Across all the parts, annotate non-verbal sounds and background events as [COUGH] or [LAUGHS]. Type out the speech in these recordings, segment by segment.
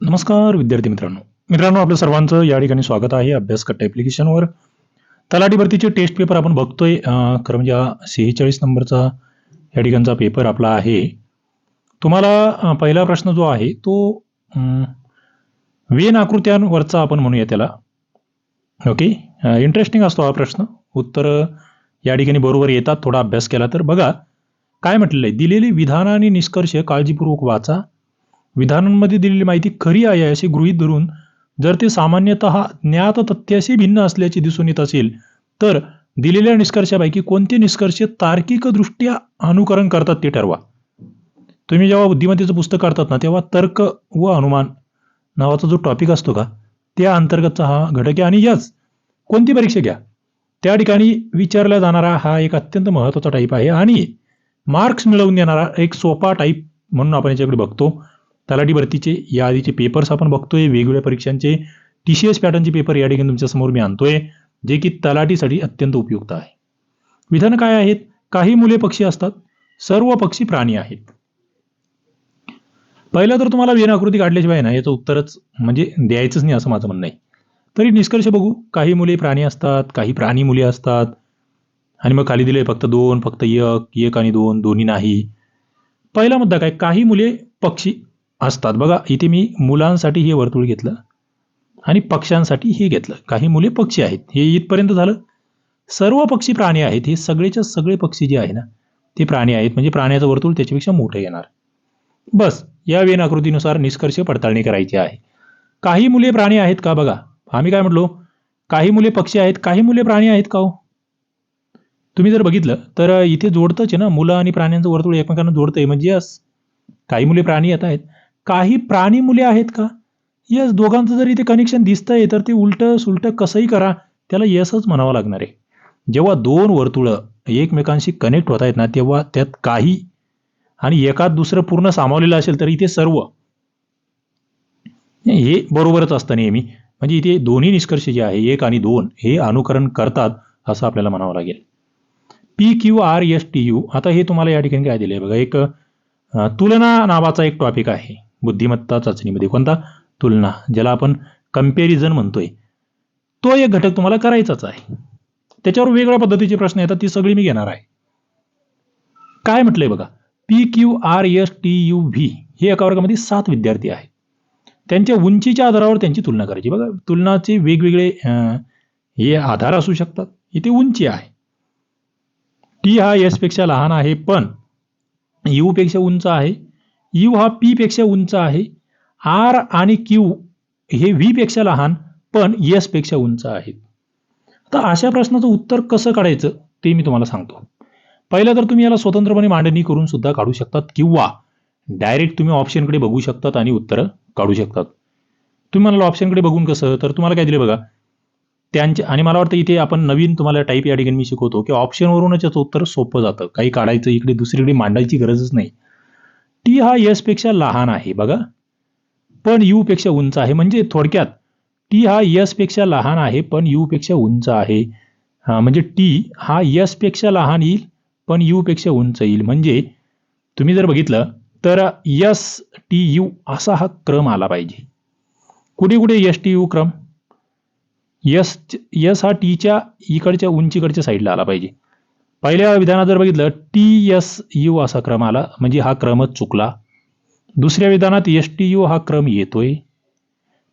नमस्कार विद्यार्थी मित्रांनो. मित्रांनो आपल्या सर्वांचं या ठिकाणी स्वागत आहे अभ्यास कट्टा ॲप्लिकेशनवर तलाठी भरतीचे टेस्ट पेपर आपण बघतोय. खरं म्हणजे सेहेचाळीस नंबरचा या ठिकाणचा पेपर आपला आहे. तुम्हाला पहिला प्रश्न जो आहे तो वेन आकृत्यांवरचा आपण म्हणूया त्याला. ओके? इंटरेस्टिंग असतो हा प्रश्न. उत्तर या ठिकाणी बरोबर येतात. थोडा अभ्यास केला तर बघा. काय म्हटलेलं आहे? दिलेली विधान आणि निष्कर्ष काळजीपूर्वक वाचा. विधानांमध्ये दिलेली माहिती खरी आहे असे गृहीत धरून जर ते सामान्यतः ज्ञात तथ्याशी भिन्न असल्याचे दिसून येत असेल तर दिलेल्या निष्कर्षापैकी कोणते निष्कर्ष तार्किकदृष्ट्या अनुकरण करतात ते ठरवा. तुम्ही जेव्हा बुद्धिमत्तेचं पुस्तक काढतात ना तेव्हा तर्क व अनुमान नावाचा जो टॉपिक असतो का त्या अंतर्गतचा हा घटक आहे. आणि याच कोणती परीक्षा घ्या? त्या ठिकाणी विचारला जाणारा हा एक अत्यंत महत्त्वाचा टाईप आहे. आणि मार्क्स मिळवून देणारा एक सोपा टाईप म्हणून आपण याच्याकडे बघतो. तलाठी भरतीचे या आधीचे पेपर्स आपण बघतोय वेगवेगळ्या परीक्षांचे टी सी एस पॅटर्नचे पेपर या ठिकाणी तुमच्यासमोर मी आणतोय जे की तलाठीसाठी अत्यंत उपयुक्त आहे. विधान काय आहेत? काही मुले पक्षी असतात सर्व पक्षी प्राणी आहेत. पहिलं तर तुम्हाला वेन आकृती काढल्याशिवाय ना याचं उत्तरच म्हणजे द्यायचंच नाही असं माझं म्हणणं आहे. तरी निष्कर्ष बघू काही मुले प्राणी असतात काही प्राणी मुले असतात. आणि मग खाली दिले फक्त दोन फक्त एक एक आणि दोन दोन्ही नाही. पहिला मुद्दा काय? काही मुले पक्षी असतात. बघा इथे मी मुलांसाठी हे वर्तुळ घेतलं आणि पक्ष्यांसाठी हे घेतलं. काही मुले पक्षी आहेत. हे इथपर्यंत झालं. सर्व पक्षी प्राणी आहेत. हे सगळेच्या सगळे पक्षी जे आहे ना ते प्राणी आहेत. म्हणजे प्राण्याचं वर्तुळ त्याच्यापेक्षा मोठं येणार. बस या वेन आकृतीनुसार निष्कर्ष पडताळणी करायची आहे. काही मुले प्राणी आहेत का बघा? आम्ही काय म्हटलो? काही मुले पक्षी आहेत. काही मुले प्राणी आहेत का हो? तुम्ही जर बघितलं तर इथे जोडतंच आहे ना मुलं आणि प्राण्यांचं वर्तुळ एकमेकांना जोडतंय. म्हणजे यस काही मुले प्राणी येत आहेत. काही प्राणी मुले आहेत का? यस दोघांचं जर इथे कनेक्शन दिसतंय तर ते उलटं सुलटं कसंही करा. त्याला यसच म्हणावं लागणार आहे. जेव्हा दोन वर्तुळं एकमेकांशी कनेक्ट होत आहेत ना तेव्हा त्यात काही आणि एकात दुसरं पूर्ण सामावलेलं असेल तर इथे सर्व. हे बरोबरच असतं नेहमी. म्हणजे इथे दोन्ही निष्कर्ष जे आहे एक आणि दोन हे अनुकरण करतात असं आपल्याला म्हणावं लागेल. P Q R S T U आता हे तुम्हाला या ठिकाणी काय दिले बघा. एक तुलना नावाचा एक टॉपिक आहे. बुद्धिमत्ता चाचणीमध्ये कोणता? तुलना ज्याला आपण कंपॅरिझन म्हणतोय. तो एक घटक तुम्हाला करायचाच आहे. त्याच्यावर वेगळ्या पद्धतीचे प्रश्न येतात ती सगळी मी घेणार आहे. काय म्हटलंय बघा? P Q R S T U V हे एका वर्गामध्ये सात विद्यार्थी आहेत. त्यांच्या उंचीच्या आधारावर त्यांची तुलना करायची. बघा तुलनाचे वेगवेगळे हे आधार असू शकतात. इथे उंची आहे. टी हा एसपेक्षा लहान आहे पण यू पेक्षा उंच आहे. यू हा पी पेक्षा उंच आहे. आर आणि क्यू हे व्ही पेक्षा लहान पण एसपेक्षा उंच आहेत. तर अशा प्रश्नाचं उत्तर कसं काढायचं ते मी तुम्हाला सांगतो. पहिलं तर तुम्ही याला स्वतंत्रपणे मांडणी करून सुद्धा काढू शकतात किंवा डायरेक्ट तुम्ही ऑप्शनकडे बघू शकतात आणि उत्तरं काढू शकतात. तुम्ही म्हणाल ऑप्शनकडे बघून कसं? तर तुम्हाला काय दिले बघा? त्यांचे आणि मला वाटतं इथे आपण नवीन तुम्हाला टाईप या ठिकाणी मी शिकवतो की ऑप्शनवरूनच याचं उत्तर सोपं जातं. काही काढायचं इकडे दुसरीकडे मांडायची गरजच नाही. टी हा यसपेक्षा लहान आहे बघा. पण यू पेक्षा उंच आहे. म्हणजे थोडक्यात टी हा यसपेक्षा लहान आहे पण यू पेक्षा उंच आहे. हा म्हणजे टी हा यसपेक्षा लहान येईल पण यू पेक्षा उंच येईल. म्हणजे तुम्ही जर बघितलं तर यस टी यू असा हा क्रम आला पाहिजे. कुठे कुठे यस टी यू क्रम? यस यस हा टीच्या इकडच्या उंचीकडच्या साईडला आला पाहिजे. पहिल्या विधानात जर बघितलं टी एस यू असा क्रम आला म्हणजे हा क्रमच चुकला. दुसऱ्या विधानात एस टी यू हा क्रम येतोय.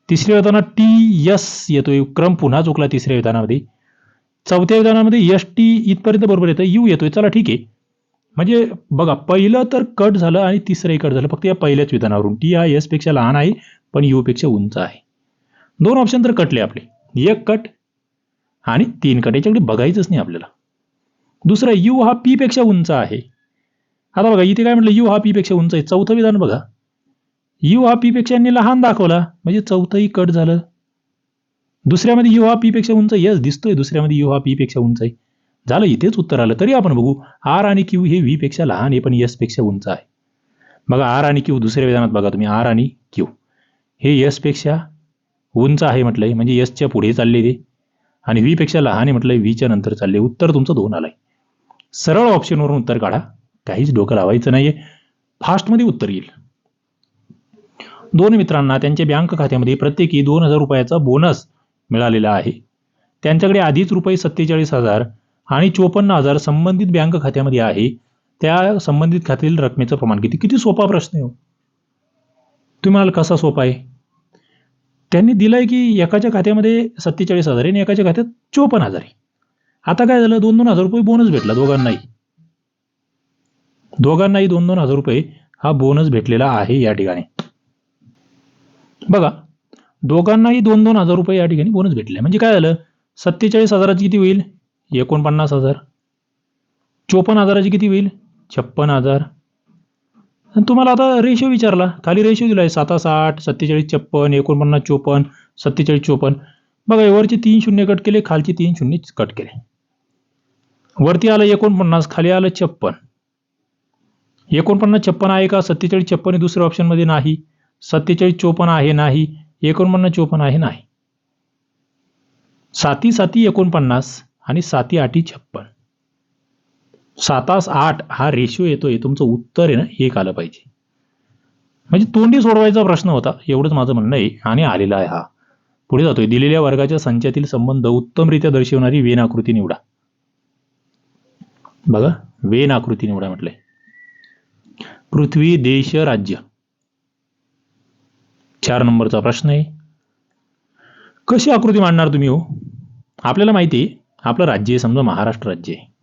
तिसऱ्या विधानात टी एस येतोय क्रम पुन्हा चुकला तिसऱ्या विधानामध्ये. चौथ्या विधानामध्ये एस टी इथपर्यंत बरोबर येतं यू येतोय चला ठीक आहे. म्हणजे बघा पहिलं तर कट झालं आणि तिसरंही कट झालं फक्त या पहिल्याच विधानावरून. टी हा एसपेक्षा लहान आहे पण यू पेक्षा उंच आहे. दोन ऑप्शन तर कटले आपले. एक कट आणि तीन कट याच्याकडे बघायचंच नाही आपल्याला. दुसरं यू हा पीपेक्षा उंच आहे. आता बघा इथे काय म्हटलं यू हा पीपेक्षा उंच आहे. चौथं विधान बघा. यू हा पी पेक्षा यांनी लहान दाखवला म्हणजे चौथंही कट झालं. दुसऱ्यामध्ये यू हा पीपेक्षा उंच यस दिसतोय दुसऱ्यामध्ये यू हा पीपेक्षा उंच आहे. झालं इथेच उत्तर आलं. तरी आपण बघू आर आणि क्यू हे व्हीपेक्षा लहान आहे पण यसपेक्षा उंच आहे. बघा आर आणि क्यू दुसऱ्या विधानात बघा तुम्ही आर आणि क्यू. हे यसपेक्षा उंच आहे म्हटलंय म्हणजे यसच्या पुढे चालले ते. आणि व्हीपेक्षा लहान आहे म्हटलंय व्हीच्या नंतर चालले. उत्तर तुमचं दोन आलंय. सरळ ऑप्शनवरून उत्तर काढा. काहीच डोकं लावायचं नाहीये. फास्टमध्ये उत्तर येईल. दोन मित्रांना त्यांच्या बँक खात्यामध्ये प्रत्येकी दोन हजार रुपयाचा बोनस मिळालेला आहे. त्यांच्याकडे आधीच रुपये सत्तेचाळीस हजार आणि चोपन्न हजार संबंधित बँक खात्यामध्ये आहे. त्या संबंधित खात्यातील रकमेचं प्रमाण किती? किती सोपा प्रश्न आहे हो. तुम्हाला कसा सोपा आहे? त्यांनी दिलंय की एकाच्या खात्यामध्ये सत्तेचाळीस हजार आहे आणि एकाच्या खात्यात चोपन्न हजार आहे. आता काय झालं? दोन दोन हजार रुपये बोनस भेटला दोघांनाही. दोघांनाही दोन दोन हजार रुपये हा बोनस भेटलेला आहे या ठिकाणी. बघा दोघांनाही दोन दोन हजार रुपये या ठिकाणी बोनस भेटले. म्हणजे काय झालं? सत्तेचाळीस हजाराची किती होईल? एकोणपन्नास हजार. चोपन्न हजाराची किती होईल? छप्पन हजार. तुम्हाला आता रेशो विचारला. खाली रेशो दिला आहे सातास आठ सत्तेचाळीस छप्पन एकोणपन्नास चोपन्न सत्तेचाळीस चोपन्न. बघा वरचे तीन शून्य कट केले खालचे तीन शून्य कट केले. वरती आलं एकोणपन्नास खाली आलं छप्पन. एकोणपन्नास छप्पन आहे का? सत्तेचाळीस छप्पन हे दुसऱ्या ऑप्शनमध्ये नाही. सत्तेचाळीस चोपन्न आहे नाही. एकोणपन्नास चोपन्न आहे नाही. साती साती एकोणपन्नास आणि साती आठी छप्पन. सातास आठ हा रेशिओ येतोय. तुमचं उत्तर आहे ना एक आलं पाहिजे. म्हणजे तोंडी सोडवायचा प्रश्न होता. एवढंच माझं म्हणणं आहे आणि आलेला आहे हा. पुढे जातोय. दिलेल्या वर्गाच्या संचातील संबंध उत्तमरित्या दर्शवणारी वेन आकृती निवडा. बघा वेन आकृती निवडा म्हटलंय. पृथ्वी देश राज्य. चार नंबरचा प्रश्न आहे. कशी आकृती मांडणार तुम्ही हो? आपल्याला माहिती आहे आपलं राज्य आहे समजा महाराष्ट्र राज्य आहे.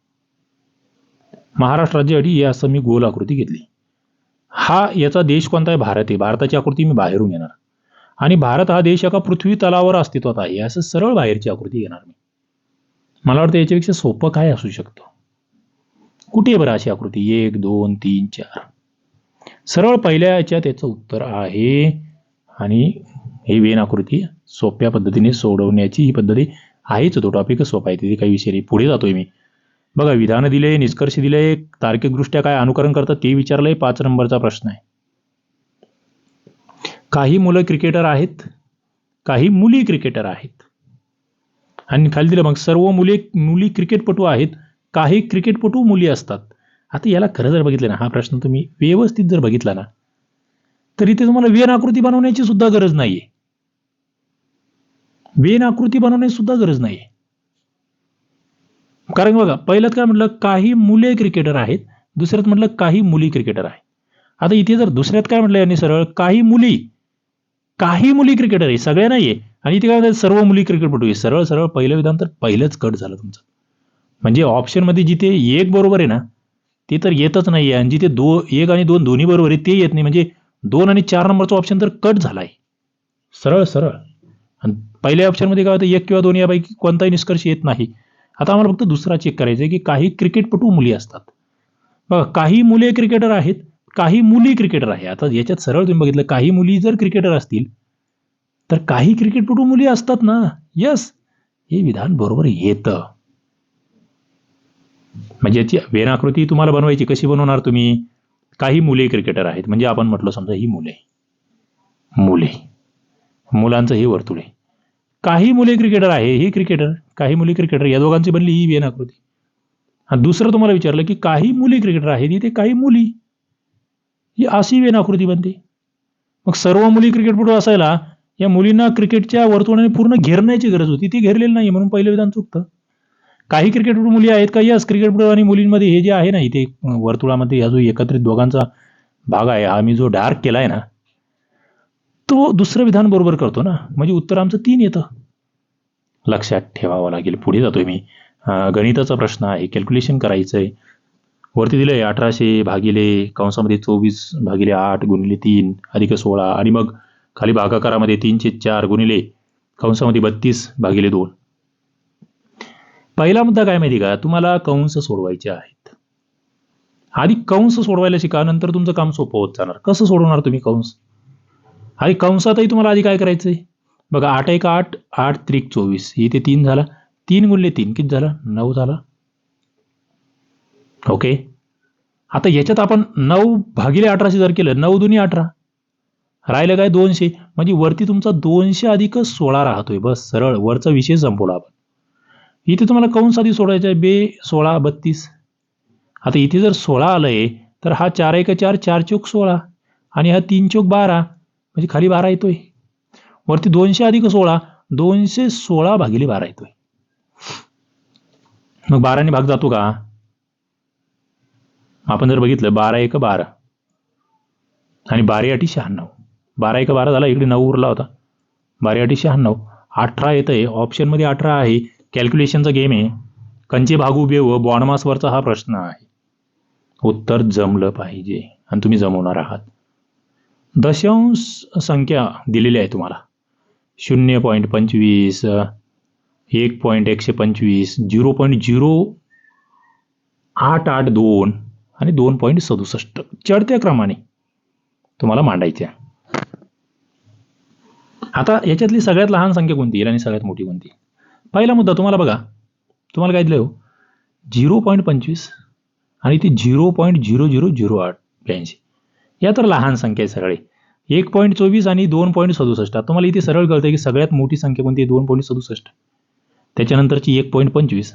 महाराष्ट्र राज्यासाठी हे असं मी गोल आकृती घेतली. हा याचा देश कोणता आहे? भारत आहे. भारताची आकृती मी बाहेरून घेणार. आणि भारत हा देश एका पृथ्वी तलावर अस्तित्वात आहे. असं सरळ बाहेरची आकृती घेणार मी. मला वाटतं याच्यापेक्षा सोपं काय असू शकतं? कुठे बरं अशी आकृती? एक दोन तीन चार. सरळ पहिल्या याच्या याचं उत्तर आहे आणि ही वेन आकृती सोप्या पद्धतीने सोडवण्याची ही पद्धती आहेच. तो टॉपिकच सोपा आहे. तिथे काही विषय नाही. पुढे जातोय मी. बघा विधान दिले निष्कर्ष दिले तार्किकदृष्ट्या काय अनुकरण करतात ते विचारलंय. पाच नंबरचा प्रश्न आहे. काही मुलं क्रिकेटर आहेत. काही मुली क्रिकेटर आहेत. आणि खाली दिलं मग सर्व मुले मुली क्रिकेटपटू आहेत. काही क्रिकेटपटू मुली असतात. आता याला खरं जर बघितलं ना हा प्रश्न तुम्ही व्यवस्थित जर बघितला ना तर इथे तुम्हाला वेन आकृती बनवण्याची सुद्धा गरज नाहीये. वेन आकृती बनवण्याची सुद्धा गरज नाहीये. कारण बघा पहिल्यात काय म्हटलं काही मुले क्रिकेटर आहेत दुसऱ्यात म्हटलं काही मुली क्रिकेटर आहे आता इथे जर दुसऱ्यात काय म्हटलं यांनी सरळ काही मुली काही मुली क्रिकेटर आहे सगळ्या नाहीये. आणि इथे काय सर्व मुली क्रिकेटपटू आहे सरळ सरळ पहिलं विधान तर पहिलंच कट झालं तुमचं. म्हणजे ऑप्शनमध्ये जिथे एक बरोबर आहे ना ते तर येतच नाही आहे आणि जिथे दो एक आणि दोन दोन्ही बरोबर आहे ते येत नाही. म्हणजे दोन आणि चार नंबरचा ऑप्शन तर कट झाला आहे सरळ सरळ. आणि पहिल्या ऑप्शनमध्ये काय होतं एक किंवा दोन यापैकी कोणताही निष्कर्ष येत नाही. आता आम्हाला फक्त दुसरा चेक करायचा आहे की काही क्रिकेटपटू मुली असतात. बघा काही मुले क्रिकेटर आहेत काही मुली क्रिकेटर आहे. आता याच्यात सरळ तुम्ही बघितलं काही मुली जर क्रिकेटर असतील तर काही क्रिकेटपटू मुली असतात ना. यस हे विधान बरोबर येतं. म्हणजे याची वेनाकृती तुम्हाला बनवायची कशी बनवणार तुम्ही? काही मुले क्रिकेटर आहेत. म्हणजे आपण म्हटलं समजा ही मुले. मुले. मुलांचं हे वर्तुळ आहे. काही मुले क्रिकेटर आहे ही क्रिकेटर काही मुली क्रिकेटर या दोघांची बनली ही वेन आकृती आणि दुसरं तुम्हाला विचारलं की काही मुली क्रिकेटर आहेत इथे काही मुली. ही अशी वेन आकृती बनते. मग सर्व मुली क्रिकेटपटू असायला या मुलींना क्रिकेटच्या वर्तुळाने पूर्ण घेरण्याची गरज होती. ती घेरलेली नाही म्हणून पहिलं विधान चुकतं. काही क्रिकेटपटू मुली आहेत का यस क्रिकेटपटू आणि मुलींमध्ये हे जे आहे ना इथे वर्तुळामध्ये हा जो एकत्रित दोघांचा भाग आहे हा मी जो डार्क केला आहे ना तो दुसरं विधान बरोबर करतो ना. म्हणजे उत्तर आमचं तीन येतं. लक्षात ठेवावं लागेल. पुढे जातोय मी. गणिताचा प्रश्न आहे. कॅल्क्युलेशन करायचं आहे वरती दिलं आहे अठराशे भागिले कंसामध्ये चोवीस भागिले आठ गुणिले तीन अधिक सोळा. आणि मग खाली भागाकारामध्ये तीनशे चार गुणिले कंसामध्ये बत्तीस भागिले दोन. पहिला मुद्दा काय माहिती का? तुम्हाला कंस सोडवायचे आहेत. आधी कंस सोडवायला शिका नंतर तुमचं काम सोपं होत जाणार. कसं सोडवणार तुम्ही कंस? आधी कंसातही तुम्हाला आधी काय करायचंय? बघा आठ एक आठ आठ त्रिक चोवीस. इथे तीन झाला. तीन गुणले तीन किती झाला? नऊ झाला. ओके. आता याच्यात आपण नऊ भागिले अठराशे जर केलं नऊ दोन्ही अठरा. राहिलं काय? दोनशे. म्हणजे वरती तुमचा दोनशे अधिक सोळा राहतोय. बस सरळ. वरचा विषय संपवला आपण. इथे तुम्हाला कंस आधी सोडायचा आहे बे सोळा बत्तीस. आता इथे जर सोळा आलंय तर हा चार एक चार चार चोक सोळा आणि हा तीन चोक बारा म्हणजे खाली बारा येतोय. वरती दोनशे अधिक सोळा दोनशे सोळा भागिले बारा येतोय. मग बाराने भाग जातो का? आपण जर बघितलं बारा एक बारा आणि बारे अटी शहाण्णव. बारा एक बारा झाला इकडे नऊ उरला होता. बारे अटी शहाण्णव. अठरा येत आहे ऑप्शनमध्ये अठरा आहे. कॅल्क्युलेशनचा गेम आहे. कंचे भागू बेव बॉनमासवरचा हा प्रश्न आहे. उत्तर जमलं पाहिजे आणि तुम्ही जमवणार आहात. दशांश संख्या दिलेली आहे तुम्हाला. शून्य पॉईंट पंचवीस एक पॉईंट एकशे पंचवीस झिरो पॉईंट झिरो आठ आठ दोन आणि दोन पॉईंट सदुसष्ट. चढत्या क्रमाने तुम्हाला मांडायच्या आता याच्यातली सगळ्यात लहान संख्या कोणती येईल आणि सगळ्यात मोठी कोणती? पहिला मुद्दा तुम्हाला बघा. तुम्हाला काय दिलं हो? झिरो पॉईंट पंचवीस आणि ती zero point zero zero zero आठ ब्याऐंशी. या तर लहान संख्या आहे सगळे. एक पॉईंट चोवीस आणि दोन पॉईंट सदुसष्ट. तुम्हाला इथे सरळ कळतं की सगळ्यात मोठी संख्या कोणती दोन पॉईंट सदुसष्ट. त्याच्यानंतरची एक पॉईंट पंचवीस.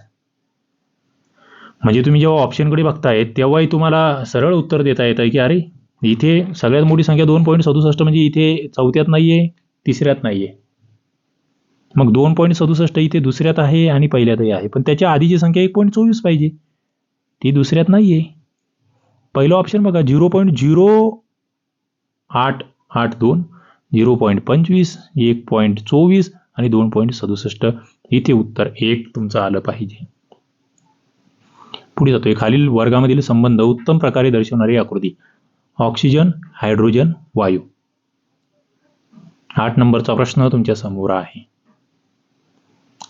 म्हणजे तुम्ही जेव्हा ऑप्शनकडे बघताय तेव्हाही तुम्हाला सरळ उत्तर देता येतं की अरे इथे सगळ्यात मोठी संख्या दोन पॉईंट सदुसष्ट म्हणजे इथे चौथ्यात नाही आहे तिसऱ्यात नाही आहे मग दोन पॉईंट सदुसष्ट इथे दुसऱ्यात आहे आणि पहिल्यातही आहे. पण त्याच्या आधीची संख्या एक पॉईंट चोवीस पाहिजे. ती दुसऱ्यात नाही आहे पहिलं ऑप्शन बघा झिरो पॉईंट झिरो आठ आठ दोन झिरो पॉईंट पंचवीस एक पॉईंट चोवीस आणि दोन पॉईंट सदुसष्ट. इथे उत्तर एक तुमचं आलं पाहिजे. पुढे जातोय. खालील वर्गामधील संबंध उत्तम प्रकारे दर्शवणारी आकृती. ऑक्सिजन हायड्रोजन वायू. आठ नंबरचा प्रश्न तुमच्यासमोर आहे.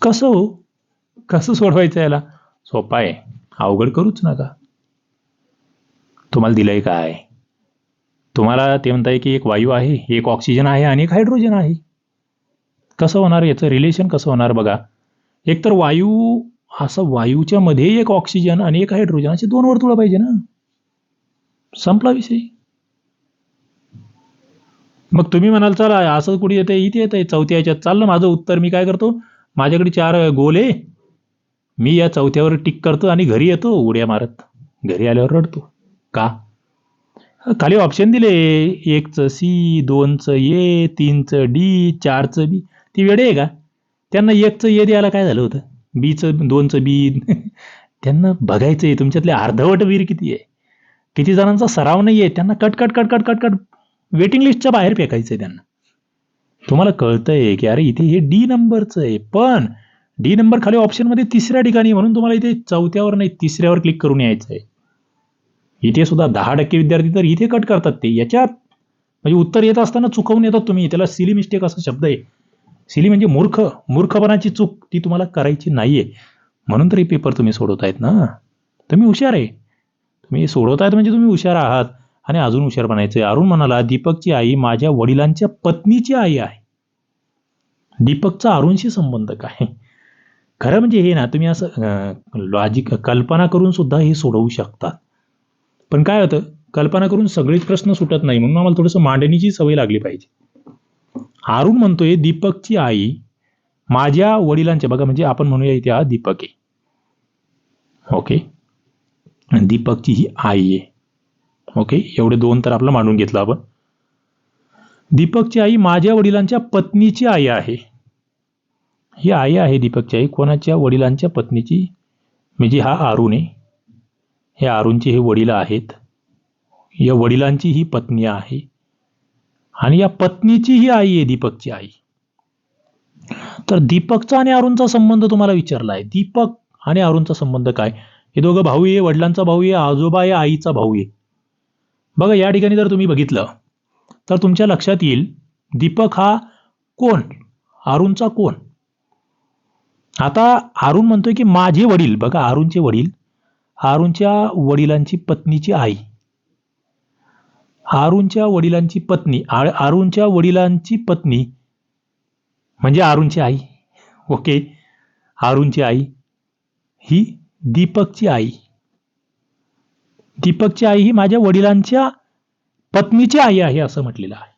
कसं हो? कसं सोडवायचं याला? सोपा आहे. अवघड करूच नका. तुम्हाला दिलंय काय? तुम्हाला ते म्हणताय की एक वायू आहे एक ऑक्सिजन आहे आणि एक हायड्रोजन आहे. कसं होणार? याचं रिलेशन कसं होणार बघा. एकतर वायू असं वायूच्या मध्ये एक ऑक्सिजन आणि एक हायड्रोजन असे दोन वर्तुळं पाहिजे ना. संपला विषय. मग तुम्ही म्हणाल चला असं कुठे येते इथे येते चौथ्या याच्यात चाललं माझं उत्तर मी काय करतो? माझ्याकडे चार गोल आहे. मी या चौथ्यावर टिक करतो आणि घरी येतो उड्या मारत. घरी आल्यावर रडतो. का? खाली ऑप्शन दिले. एकचं सी दोनचं ए तीनचं डी चारचं बी ती वेळ आहे का? त्यांना एकचं ए द्यायला काय झालं होतं? बीचं दोनचं बी त्यांना बघायचं आहे तुमच्यातले अर्धवट वीर किती आहे? किती जणांचा सराव नाही आहे त्यांना cut cut cut cut cut cut. Waiting लिस्टच्या बाहेर फेकायचं आहे त्यांना. तुम्हाला कळतंय की अरे इथे हे डी नंबरचं आहे. पण डी नंबर खाली ऑप्शनमध्ये तिसऱ्या ठिकाणी म्हणून तुम्हाला इथे चौथ्यावर नाही तिसऱ्यावर क्लिक करून यायचं आहे इथे सुद्धा दहा टक्के विद्यार्थी तर इथे कट करतात ते. याच्यात म्हणजे उत्तर येत असताना चुकवून येतात तुम्ही. त्याला सिली मिस्टेक असा शब्द आहे. सिली म्हणजे मूर्ख मूर्खपणाची चूक ती तुम्हाला करायची नाहीये. म्हणून तरी पेपर तुम्ही सोडवतायत ना. तुम्ही हुशार आहे. तुम्ही सोडवतायत म्हणजे तुम्ही हुशार आहात. आणि अजून हुशार बनायचं आहे अरुण म्हणाला दीपकची आई माझ्या वडिलांच्या पत्नीची आई आहे. दीपकचा अरुणशी संबंध काय? खरं म्हणजे हे ना तुम्ही असं लॉजिक कल्पना करून सुद्धा हे सोडवू शकता. पण काय होतं कल्पना करून सगळेच प्रश्न सुटत नाही म्हणून आम्हाला थोडंसं मांडणीची सवय लागली पाहिजे. अरुण म्हणतोय दीपकची आई माझ्या वडिलांच्या बघा म्हणजे आपण म्हणूया इथे हा दीपक आहे. ओके? दीपकची ही आई आहे. ओके एवढे दोन तर आपलं मांडून घेतलं आपण. दीपकची आई माझ्या वडिलांच्या पत्नीची आई आहे. ही आई आहे दीपकची आई. कोणाच्या वडिलांच्या पत्नीची? म्हणजे हा अरुण आहे. हे आरुणचे हे वडील आहेत. या वडिलांची ही पत्नी आहे. आणि या पत्नीची ही आई आहे दीपकची आई. तर दीपकचा आणि अरुणचा संबंध तुम्हाला विचारला आहे. दीपक आणि अरुणचा संबंध काय? हे दोघं भाऊ आहे वडिलांचा भाऊ आहे आजोबा आहे आईचा भाऊ आहे. बघा या ठिकाणी जर तुम्ही बघितलं तर तुमच्या लक्षात येईल दीपक हा कोण? अरुणचा कोण? आता अरुण म्हणतोय की माझे वडील. बघा अरुणचे वडील अरुणच्या वडिलांची पत्नीची आई. अरुणच्या वडिलांची पत्नी अरुणच्या वडिलांची पत्नी म्हणजे अरुणची आई. ओके? अरुणची आई ही दीपकची आई. दीपकची आई ही माझ्या वडिलांच्या पत्नीची आई आहे असं म्हटलेलं आहे.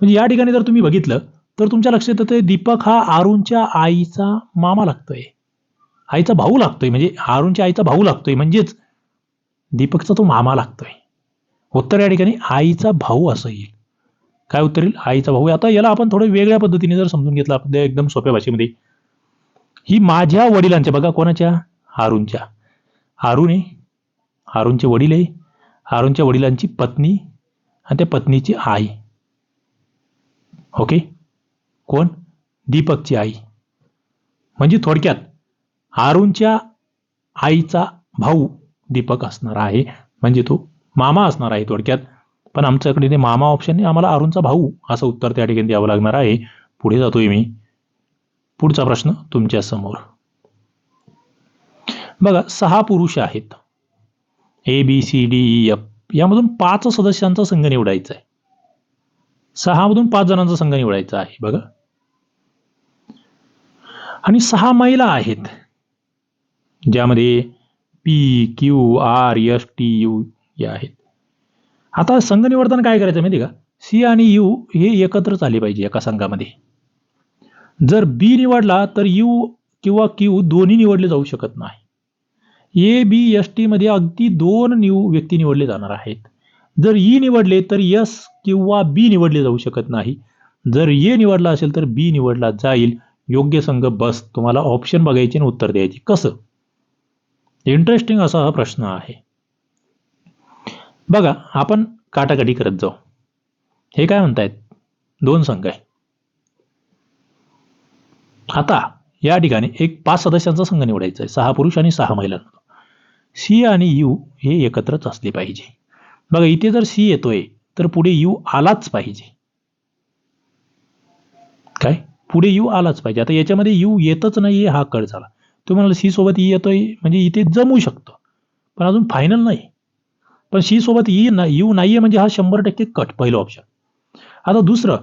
म्हणजे या ठिकाणी जर तुम्ही बघितलं तर तुमच्या लक्षात येतं दीपक हा अरुणच्या आईचा मामा लागतोय. आईचा भाऊ लागतोय म्हणजे आरुणच्या आईचा भाऊ लागतोय म्हणजेच दीपकचा तो मामा लागतोय. उत्तर या ठिकाणी आईचा भाऊ असं येईल. काय उत्तर येईल? आईचा भाऊ. आता याला आपण थोडं वेगळ्या पद्धतीने जर समजून घेतलं आपण एकदम सोप्या भाषेमध्ये. ही माझ्या वडिलांच्या बघा कोणाच्या? आरुणच्या. आरुणे आहे हारूनचे वडील आहे. हारूनच्या वडिलांची पत्नी आणि त्या पत्नीची आई. ओके कोण? दीपकची आई. म्हणजे थोडक्यात हारूनच्या आईचा भाऊ दीपक असणार आहे. म्हणजे तो मामा असणार आहे थोडक्यात. पण आमच्याकडे ते मामा ऑप्शन आम्हाला अरुणचा भाऊ असं उत्तर त्या ठिकाणी द्यावं लागणार आहे. पुढे जातोय मी. पुढचा प्रश्न तुमच्यासमोर. बघा सहा पुरुष आहेत. A B C D E F यामधून पाच सदस्यांचा संघ निवडायचा आहे. सहामधून पाच जणांचा संघ निवडायचा आहे बघा. आणि सहा महिला आहेत. ज्यामध्ये P Q R S T U या आहेत. आता संघ निवडताना काय करायचं माहिती का? सी आणि यू हे एकत्रच आले पाहिजे एका संघामध्ये. जर बी निवडला तर यू किंवा क्यू दोन्ही निवडले जाऊ शकत नाही. ए बी एस टीमध्ये अगदी दोन निव व्यक्ती निवडले जाणार आहेत. जर ई निवडले तर यस किंवा बी निवडले जाऊ शकत नाही. जर ए निवडला असेल तर बी निवडला जाईल. योग्य संघ बस. तुम्हाला ऑप्शन बघायचे आणि उत्तर द्यायचे. कसं? इंटरेस्टिंग असा हा प्रश्न आहे. बघा आपण काटाकाटी करत जाऊ. हे काय म्हणतायत? दोन संघ आहे आता या ठिकाणी एक पाच सदस्यांचा संघ निवडायचा आहे. सहा पुरुष आणि सहा महिलांचा सी आणि यू हे एकत्रच असले पाहिजे. बघा इथे जर सी येतोय तर पुढे यू आलाच पाहिजे. काय? पुढे यू आलाच पाहिजे. आता याच्यामध्ये यू येतच नाही हा कळ झाला. तुम्हाला सी सोबत ई येतोय म्हणजे इथे जमू शकतं. पण अजून फायनल नाही. पण सी सोबत ई ना यू नाहीये म्हणजे हा शंभर टक्के कट पहिलं ऑप्शन आता दुसरं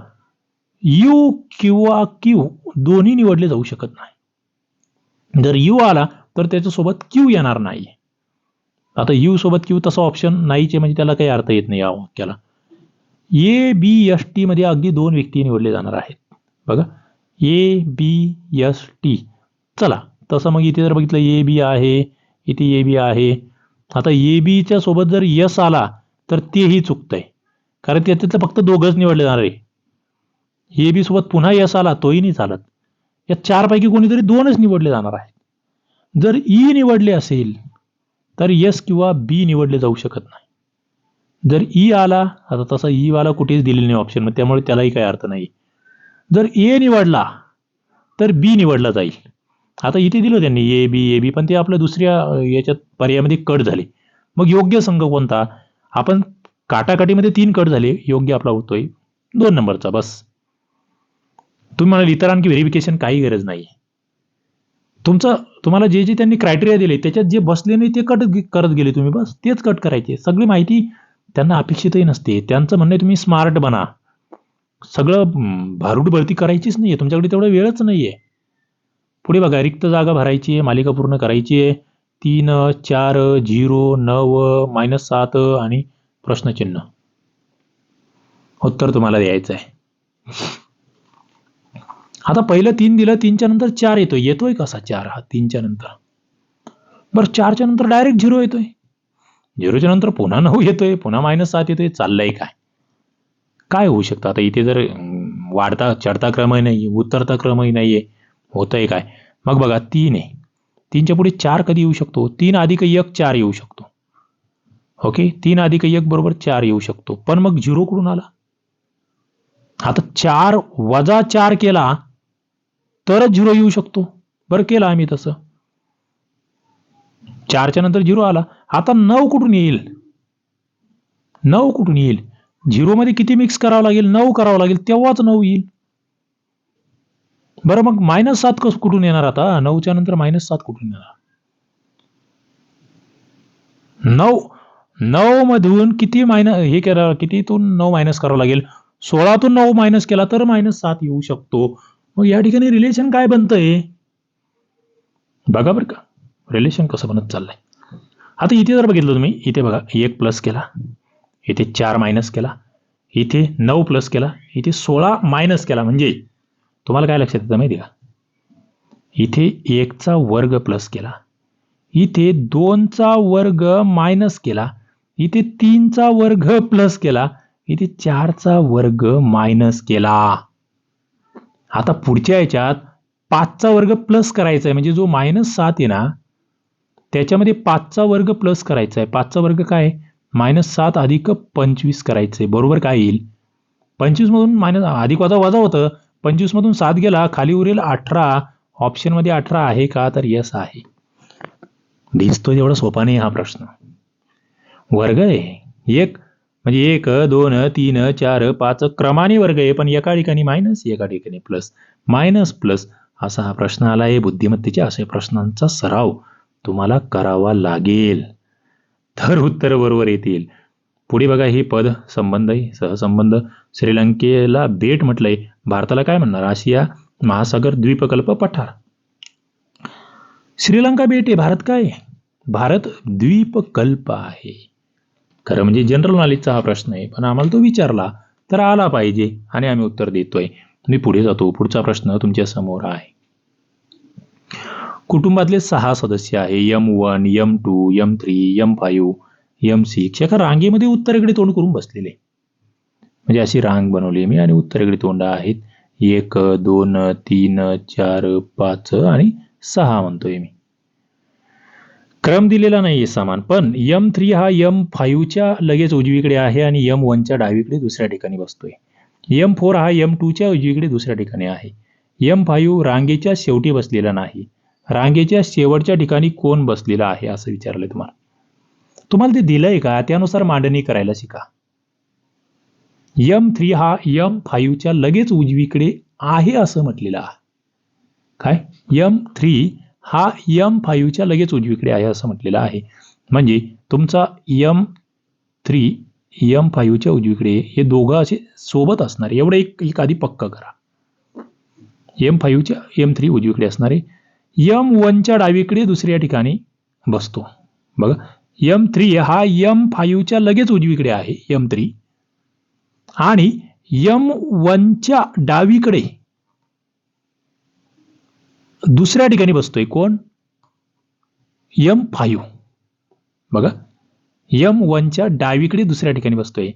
यू किंवा क्यू दोन्ही निवडले जाऊ शकत नाही. जर यू आला तर त्याच्यासोबत क्यू येणार नाही आता यू सोबत क्यू तसा ऑप्शन नाहीचे म्हणजे त्याला काही अर्थ येत नाही या वाक्याला. ए बी एस टी मध्ये अगदी दोन व्यक्ती निवडले जाणार आहेत. बघा. ए बी एस टी चला. तसं मग इथे जर बघितलं ए बी आहे इथे ए बी आहे. आता ए बीच्या सोबत जर यस आला तर तेही चुकतंय. कारण त्याच्यातलं फक्त दोघंच निवडले जाणार आहे. ए बी सोबत पुन्हा यस आला तोही नाही चालत. या चारपैकी कोणीतरी दोनच निवडले जाणार आहेत. जर ई निवडले असेल तर यस किंवा बी निवडले जाऊ शकत नाही. जर ई आला आता तसा ई वाला कुठेच दिलेला नाही ऑप्शन मग त्यामुळे त्यालाही काही अर्थ नाही. जर ए निवडला तर बी निवडला जाईल. आता इथे दिलं त्यांनी ए बी ए बी पण ते आपल्या दुसऱ्या याच्यात पर्यायामध्ये कट झाले. मग योग्य संघ कोणता? आपण काटाकाटीमध्ये तीन कट झाले योग्य आपला होतोय दोन नंबरचा बस. तुम्ही म्हणाल इतर आणखी व्हेरिफिकेशन काही गरज नाही. तुमचं तुम्हाला जे जे त्यांनी क्रायटेरिया दिले त्याच्यात जे बसले नाही ते कट करत गेले तुम्ही बस. तेच कट करायचे. सगळी माहिती त्यांना अपेक्षितही नसते. त्यांचं म्हणणं तुम्ही स्मार्ट बना. सगळं भारूड भरती करायचीच नाहीये. तुमच्याकडे तेवढा वेळच नाहीये. पुढे बघा रिक्त जागा भरायची आहे मालिका पूर्ण करायची आहे. तीन चार झिरो नऊ मायनस सात आणि प्रश्नचिन्ह. उत्तर तुम्हाला द्यायचं आहे आता पहिलं तीन दिलं तीनच्या नंतर चार येतो येतोय कसा चार? हा तीनच्या नंतर. बरं चारच्या नंतर डायरेक्ट झिरो येतोय. झिरोच्या नंतर पुन्हा नऊ येतोय पुन्हा मायनस सात येतोय. चाललंय काय? काय होऊ शकतं? आता इथे जर वाढता चढता क्रमही नाही उतरता क्रमही नाहीये होतंय काय? मग बघा तीन आहे. तीनच्या पुढे चार कधी येऊ शकतो? तीन अधिक एक चार येऊ शकतो. ओके? तीन अधिक एक बरोबर चार येऊ शकतो. पण मग झिरो कुठून आला? आता चार वजा चार केला तरच झिरो येऊ शकतो. बरं केलं आम्ही तसं. चारच्या नंतर झिरो आला. आता नऊ कुठून येईल? नऊ कुठून येईल? झिरो मध्ये किती मिक्स करावं लागेल? नऊ करावं लागेल. तेव्हाच नऊ येईल. बरं मग मायनस सात कस कुठून येणार आता? नऊच्या नंतर मायनस सात कुठून येणार? नऊ. नऊ मधून किती मायनस हे करा कितीतून नऊ मायनस करावं लागेल? सोळातून नऊ मायनस केला तर मायनस सात येऊ शकतो. मग या ठिकाणी रिलेशन काय बनतंय? बघा बरं का. रिलेशन कसं बनत चाललंय. आता इथे जर बघितलं तुम्ही इथे बघा एक प्लस केला. इथे चार मायनस केला. इथे नऊ प्लस केला. इथे सोळा मायनस केला. म्हणजे तुम्हाला काय लक्षात येतं माहिती का? इथे एकचा वर्ग प्लस केला. इथे दोनचा वर्ग मायनस केला. इथे तीनचा वर्ग प्लस केला. इथे चारचा वर्ग मायनस केला. आता पुढच्या याच्यात पाचचा वर्ग प्लस करायचा आहे म्हणजे जो मायनस सात आहे ना त्याच्यामध्ये पाचचा वर्ग प्लस करायचा आहे पाचचा वर्ग काय? मायनस सात अधिक पंचवीस करायचं आहे बरोबर काय येईल? पंचवीसमधून मायनस अधिक वजा वजा होतं. पंचवीसमधून सात गेला खाली उरेल अठरा. ऑप्शनमध्ये अठरा आहे का? तर यस आहे. दिसतो एवढा सोपा नाही हा प्रश्न. वर्ग आहे. एक म्हणजे एक दोन तीन चार पाच क्रमाने वर्ग आहे पण एका ठिकाणी मायनस एका ठिकाणी प्लस मायनस प्लस असा हा प्रश्न आला आहे. बुद्धिमत्तेच्या असे प्रश्नांचा सराव तुम्हाला करावा लागेल. तर उत्तर बरोबर येतील. पुढे बघा हे पद संबंध आहे सहसंबंध. श्रीलंकेला बेट म्हटलंय. भारताला काय म्हणणार? आशिया महासागर द्वीपकल्प पठार. श्रीलंका बेट आहे. भारत काय? भारत द्वीपकल्प आहे. खरं म्हणजे जनरल नॉलेजचा हा प्रश्न आहे. पण आम्हाला तो विचारला तर आला पाहिजे आणि आम्ही उत्तर देतोय. मी पुढे जातो. पुढचा प्रश्न तुमच्यासमोर आहे. कुटुंबातले सहा सदस्य आहे. M one M two M three M five M six एका रांगेमध्ये उत्तरेकडे तोंड करून बसलेले. म्हणजे अशी रांग बनवली मी आणि उत्तरेकडे तोंड आहेत. एक दोन तीन चार पाच आणि सहा म्हणतोय मी. क्रम दिलेला नाहीये सामान पण यम थ्री हा यम फाईव्हच्या लगेच उजवीकडे आहे आणि यम वनच्या डावीकडे दुसऱ्या ठिकाणी बसतोय. यम फोर हा यम टूच्या उजवीकडे दुसऱ्या ठिकाणी आहे. यम फाईव्ह रांगेच्या शेवटी बसलेला नाही. रांगेच्या शेवटच्या ठिकाणी कोण बसलेला आहे असं विचारलंय तुम्हाला. तुम्हाला ते दिलंय का? त्यानुसार मांडणी करायला शिका. यम थ्री हा यम फाईव्हच्या लगेच उजवीकडे आहे असं म्हटलेलं आहे. काय? यम थ्री हा यम फाईव्हच्या लगेच उजवीकडे आहे असं म्हटलेलं आहे. म्हणजे तुमचा यम थ्री यम फाईव्हच्या उजवीकडे हे दोघं असे सोबत असणार एवढं एक एक आधी पक्क करा. एम फाईव्हच्या एम थ्री उजवीकडे असणारे यम वनच्या डावीकडे दुसऱ्या ठिकाणी बसतो. बघा यम थ्री हा यम फाईव्हच्या लगेच उजवीकडे आहे यम थ्री आणि यम वनच्या डावीकडे दुसऱ्या ठिकाणी बसतोय कोण? M five. बघा. यम वनच्या डावीकडे दुसऱ्या ठिकाणी बसतोय.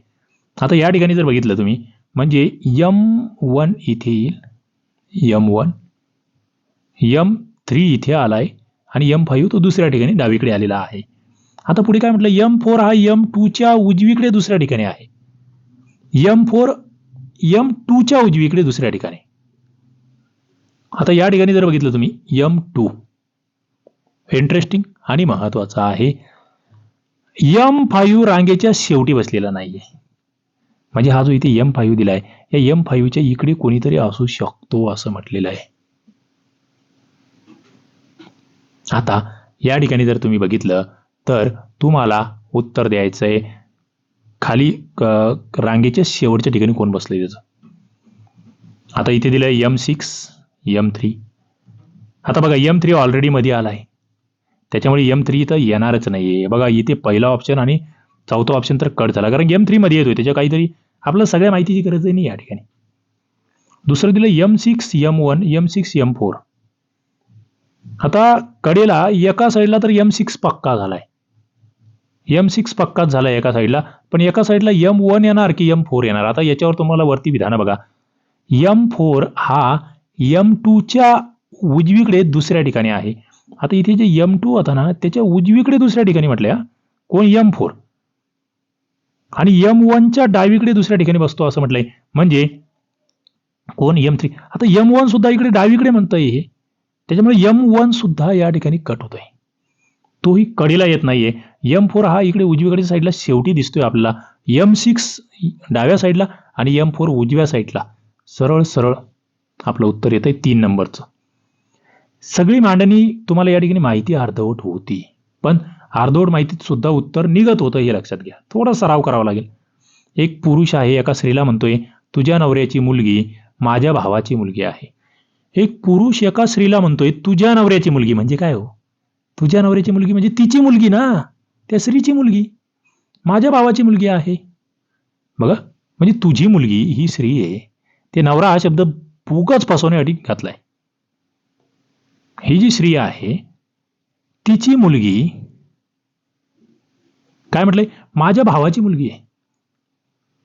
आता या ठिकाणी जर बघितलं तुम्ही म्हणजे यम वन इथे येईल. M one. यम थ्री इथे आलाय आणि यम फायू तो दुसऱ्या ठिकाणी डावीकडे आलेला आहे. आता पुढे काय म्हटलं? यम फोर हा यम टूच्या उजवीकडे दुसऱ्या ठिकाणी आहे. यम फोर यम टूच्या उजवीकडे दुसऱ्या ठिकाणी. आता या ठिकाणी जर बघितलं तुम्ही यम टू इंटरेस्टिंग आणि महत्त्वाचा आहे. यम फाईव्ह रांगेच्या शेवटी बसलेला नाहीये. म्हणजे हा जो इथे यम फाईव्ह दिलाय या यम फाईव्हच्या इकडे कोणीतरी असू शकतो असं म्हटलेलं आहे. आता या ठिकाणी जर तुम्ही बघितलं तर तुम्हाला उत्तर द्यायचंय खाली रांगेच्या शेवटच्या ठिकाणी कोण बसलंय त्याचं आता इथे दिलंय यम सिक्स यम थ्री. आता बघा यम थ्री ऑलरेडी मध्ये आलाय. त्याच्यामुळे यम थ्री इथं येणारच नाहीये. बघा इथे पहिला ऑप्शन आणि चौथा ऑप्शन तर कट झाला. कारण यम थ्री मध्ये येतोय त्याच्या काहीतरी आपल्याला सगळ्या माहितीची गरज नाही या ठिकाणी. दुसरं दिलं M six M one M six M four आता कडेला एका साईडला तर यम सिक्स पक्का झालाय. यम सिक्स पक्काच झालाय एका साईडला पण एका साईडला यम वन येणार की यम फोर येणार? आता याच्यावर तुम्हाला वरती विधान बघा. यम फोर हा यम टूच्या उजवीकडे दुसऱ्या ठिकाणी आहे. आता इथे जे यम टू होता ना त्याच्या उजवीकडे दुसऱ्या ठिकाणी म्हटल्या कोण? यम फोर आणि यम वनच्या डावीकडे दुसऱ्या ठिकाणी बसतो असं म्हटलंय. म्हणजे कोण? यम थ्री आता यम वन सुद्धा इकडे डावीकडे म्हणतंय हे. त्याच्यामुळे यम वन सुद्धा या ठिकाणी कट होतोय. तोही कडेला येत नाहीये. यम फोर हा इकडे उजवीकडे साईडला शेवटी दिसतोय आपल्याला. यम सिक्स डाव्या साईडला आणि यम फोर उजव्या साईडला सरळ सरळ. आपलं उत्तर येतंय तीन नंबरचं. सगळी मांडणी तुम्हाला या ठिकाणी माहिती अर्धवट होती. पण अर्धवट माहितीत सुद्धा उत्तर निघत होतं हे लक्षात घ्या. थोडा सराव करावा लागेल. एक पुरुष आहे एका स्त्रीला म्हणतोय तुझ्या नवऱ्याची मुलगी माझ्या भावाची मुलगी आहे. एक पुरुष एका स्त्रीला म्हणतोय तुझ्या नवऱ्याची मुलगी. म्हणजे काय हो? तुझ्या नवऱ्याची मुलगी म्हणजे तिची मुलगी ना? त्या स्त्रीची मुलगी. माझ्या भावाची मुलगी आहे. बघा म्हणजे तुझी मुलगी ही स्त्री आहे. ते नवरा हा शब्द पुगच फसवण्यासाठी घातलाय. ही जी स्त्री आहे तिची मुलगी काय म्हटलंय? माझ्या भावाची मुलगी आहे.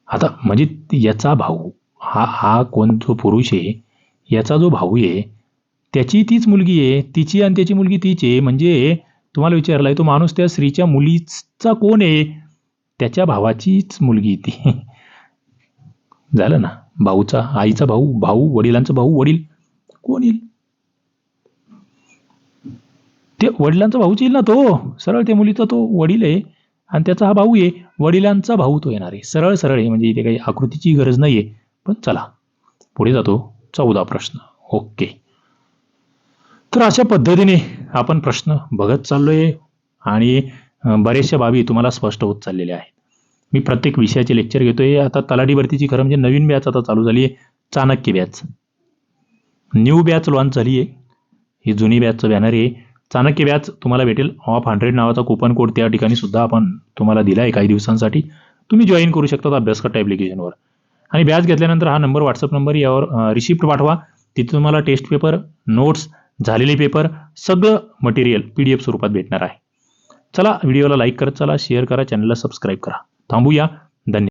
आता म्हणजे याचा भाऊ हा हा कोण जो पुरुष आहे याचा जो भाऊ आहे त्याची तीच मुलगी आहे तिची आणि त्याची मुलगी तीच आहे. म्हणजे तुम्हाला विचारलाय तो माणूस त्या स्त्रीच्या मुलीचा कोण आहे? त्याच्या भावाचीच मुलगी ती. [LAUGHS] झालं ना? भाऊचा आईचा भाऊ भाऊ वडिलांचा भाऊ वडील. कोण येईल? ते वडिलांचा भाऊच येईल ना तो? सरळ त्या मुलीचा तो वडील आहे आणि त्याचा हा भाऊ आहे. वडिलांचा भाऊ तो येणार आहे. सरळ सरळ आहे. म्हणजे इथे काही आकृतीची गरज नाही आहे पण चला पुढे जातो. चौदा प्रश्न. ओके. तर अशा पद्धतीने आपण प्रश्न बघत चाललोय. आणि बऱ्याचशा बाबी तुम्हाला स्पष्ट होत चाललेल्या आहेत. मी प्रत्येक विषयाचे लेक्चर घेतोय. आता तलाठी भरतीची खरं म्हणजे नवीन बॅच आता चालू झाली आहे. Chanakya batch new batch launch झाली आहे. ही जुनी बॅचचं बॅनर आहे. चाणक्य बॅच तुम्हाला भेटेल. ऑफ हंड्रेड नावाचा कुपन कोड त्या ठिकाणी सुद्धा आपण तुम्हाला दिला आहे काही दिवसांसाठी. तुम्ही जॉईन करू शकता अभ्यासकट्टा ॲप्लिकेशनवर आणि बॅच घेतल्यानंतर हा नंबर व्हॉट्सअप नंबर यावर रिसिप्ट पाठवा. तिथे तुम्हाला टेस्ट पेपर नोट्स झालेले पेपर सगळं मटेरियल पी डी एफ स्वरूपात भेटणार आहे. चला व्हिडिओला लाईक करत चला शेअर करा चॅनलला सबस्क्राईब करा. थांबूया धन्यवाद